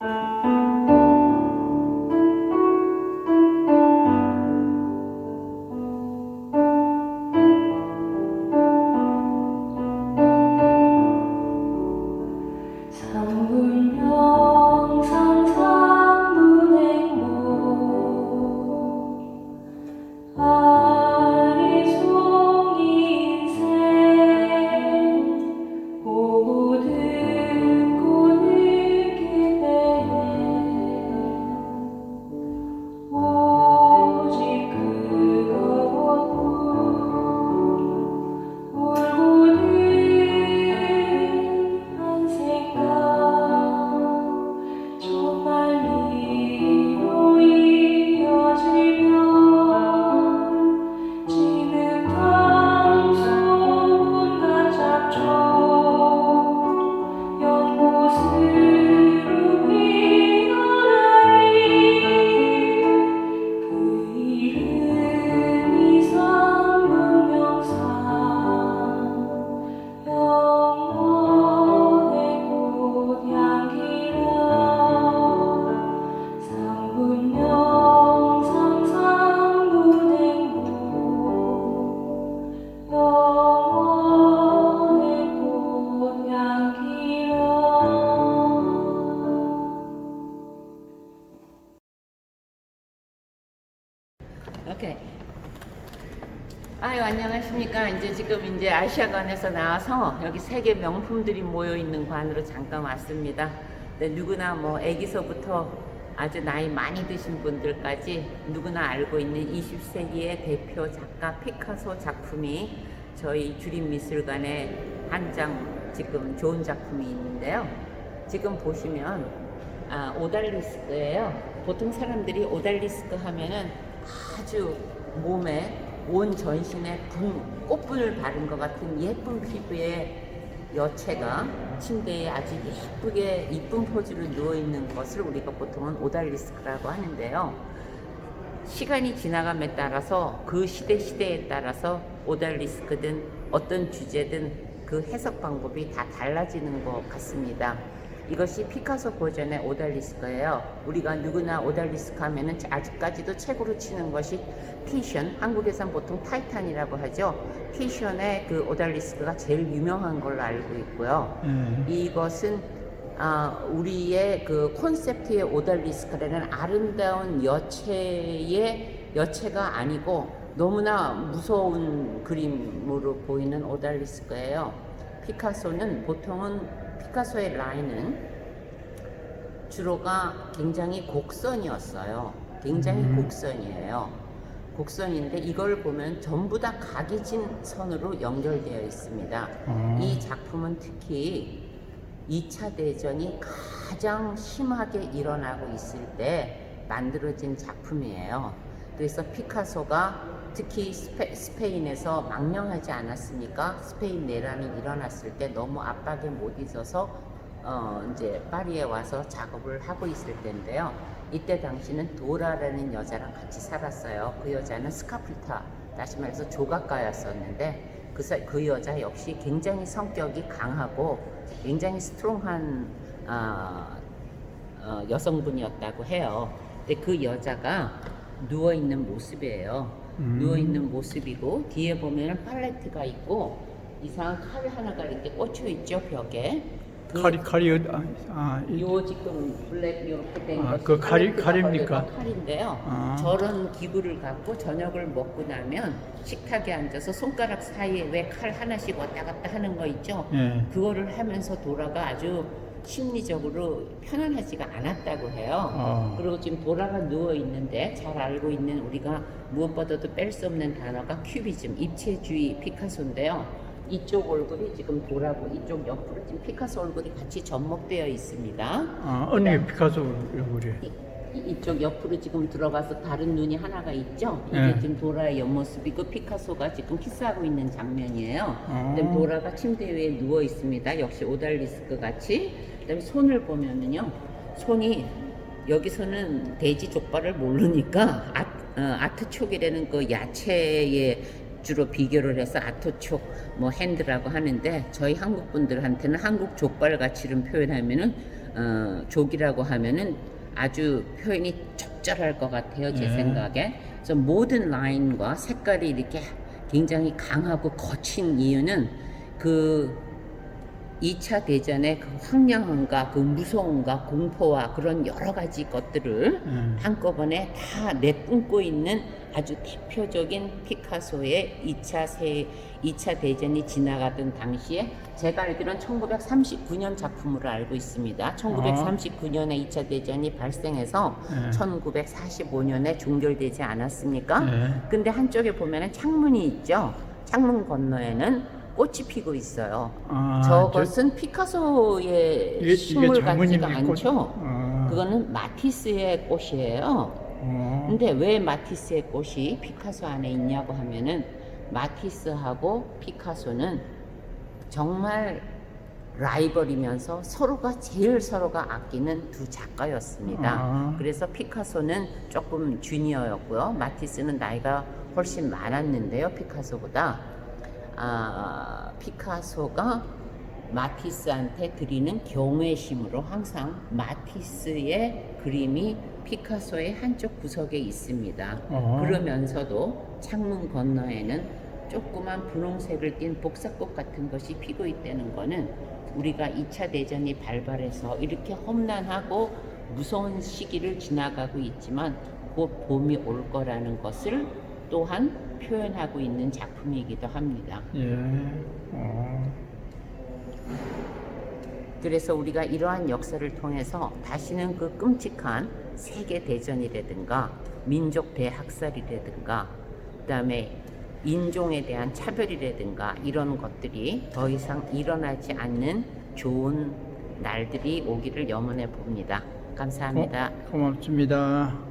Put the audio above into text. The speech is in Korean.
삼분 오케이. 아유 안녕하십니까. 이제 지금 이제 아시아관에서 나와서 여기 세계 명품들이 모여 있는 관으로 잠깐 왔습니다. 근데 누구나 뭐 아기서부터 아주 나이 많이 드신 분들까지 누구나 알고 있는 20세기의 대표 작가 피카소 작품이 저희 주립미술관에 한 장 지금 좋은 작품이 있는데요. 지금 보시면 아, 오달리스크예요. 보통 사람들이 오달리스크 하면은 아주 몸에 온 전신에 분, 꽃분을 바른 것 같은 예쁜 피부의 여체가 침대에 아주 예쁘게 이쁜 포즈로 누워 있는 것을 우리가 보통은 오달리스크라고 하는데요. 시간이 지나감에 따라서 그 시대 시대에 따라서 오달리스크든 어떤 주제든 그 해석 방법이 다 달라지는 것 같습니다. 이것이 피카소 버전의 오달리스크예요. 우리가 누구나 오달리스크 하면은 아직까지도 최고로 치는 것이 티션, 한국에선 보통 타이탄이라고 하죠. 티션의 그 오달리스크가 제일 유명한 걸로 알고 있고요. 예. 이것은 아, 우리의 그 콘셉트의 오달리스크라는 아름다운 여체의 여체가 아니고 너무나 무서운 그림으로 보이는 오달리스크예요. 피카소는 보통은 피카소의 라인은 주로가 굉장히 곡선이었어요. 굉장히 음. 곡선이에요. 곡선인데 이걸 보면 전부 다 각이 진 선으로 연결되어 있습니다. 어. 이 작품은 특히 2차 대전이 가장 심하게 일어나고 있을 때 만들어진 작품이에요. 그래서 피카소가 특히 스페, 스페 인에서 망명하지 않았습니까? 스페인 내란이 일어났을 때 너무 압박에 못 있어서 어, 이제 파리에 와서 작업을 하고 있을 때인데요. 이때 당시는 도라라는 여자랑 같이 살았어요. 그 여자는 스카프타, 다시 말해서 조각가였었는데 그, 사- 그 여자 역시 굉장히 성격이 강하고 굉장히 스트롱한 어, 어, 여성분이었다고 해요. 근데 그 여자가 누워 있는 모습이에요. 음. 누워 있는 모습이고 뒤에 보면은 팔레트가 있고 이상한 칼 하나가 이렇게 꽂혀 있죠 벽에. 그 칼이 칼이 어디- 아, 아, 이- 요 지금 블랙 이렇게 된 아, 것이 그 칼이- 팔레트가 칼입니까? 칼인데요. 아. 저런 기구를 갖고 저녁을 먹고 나면 식탁에 앉아서 손가락 사이에 왜 칼 하나씩 왔다 갔다 하는 거 있죠? 예. 그거를 하면서 도라가 아주 심리적으로 편안하지가 않았다고 해요. 어. 그리고 지금 도라가 누워 있는데 잘 알고 있는 우리가 무엇보다도 뺄 수 없는 단어가 큐비즘, 입체주의 피카소인데요. 이쪽 얼굴이 지금 도라고 이쪽 옆으로 지금 피카소 얼굴이 같이 접목되어 있습니다. 아, 게 피카소 얼굴이? 이, 이쪽 옆으로 지금 들어가서 다른 눈이 하나가 있죠? 이게 네. 지금 도라의 옆모습이고 피카소가 지금 키스하고 있는 장면이에요. 어. 그다음 도라가 침대 위에 누워 있습니다. 역시 오달리스크 같이. 그다음에 손을 보면은요, 손이 여기서는 돼지 족발을 모르니까 아, 어, 아트촉이라는 그 야채에 주로 비교를 해서 아트촉 뭐 핸드라고 하는데 저희 한국 분들한테는 한국 족발 가치를 표현하면은 어, 족이라고 하면은 아주 표현이 적절할 것 같아요 제 예. 생각에. 그래서 모든 라인과 색깔이 이렇게 굉장히 강하고 거친 이유는 그 2차 대전의 그 황량함과 그 무서움과 공포와 그런 여러 가지 것들을 예. 한꺼번에 다 내뿜고 있는 아주 대표적인 피카소의 2차 세 2차 대전이 지나가던 당시에 제가 알기로는 1939년 작품으로 알고 있습니다. 1939년에 2차 대전이 발생해서 네. 1945년에 종결되지 않았습니까? 네. 근데 한쪽에 보면은 창문이 있죠. 창문 건너에는 꽃이 피고 있어요. 아, 저것은 피카소의 이게- 식물 같지가? 않죠. 아. 그거는 마티스의 꽃이에요. 어. 근데 왜 마티스의 꽃이 피카소 안에 있냐고 하면은 마티스하고 피카소는 정말 라이벌이면서 서로가 제일 서로가 아끼는 두 작가였습니다. 아. 그래서 피카소는 조금 주니어였고요. 마티스는 나이가 훨씬 많았는데요. 피카소보다. 아, 피카소가 마티스한테 드리는 경외심으로 항상 마티스의 그림이 피카소의 한쪽 구석에 있습니다. 어. 그러면서도 창문 건너에는 조그만 분홍색을 띤 복사꽃 같은 것이 피고 있다는 거는 우리가 2차 대전이 발발해서 이렇게 험난하고 무서운 시기를 지나가고 있지만 곧 봄이 올 거라는 것을 또한 표현하고 있는 작품이기도 합니다. 예. 어. 그래서 우리가 이러한 역사를 통해서 다시는 그 끔찍한 세계 대전이라든가 민족 대학살이라든가 그다음에 인종에 대한 차별이라든가 이런 것들이 더 이상 일어나지 않는 좋은 날들이 오기를 염원해 봅니다. 감사합니다. 고, 고맙습니다.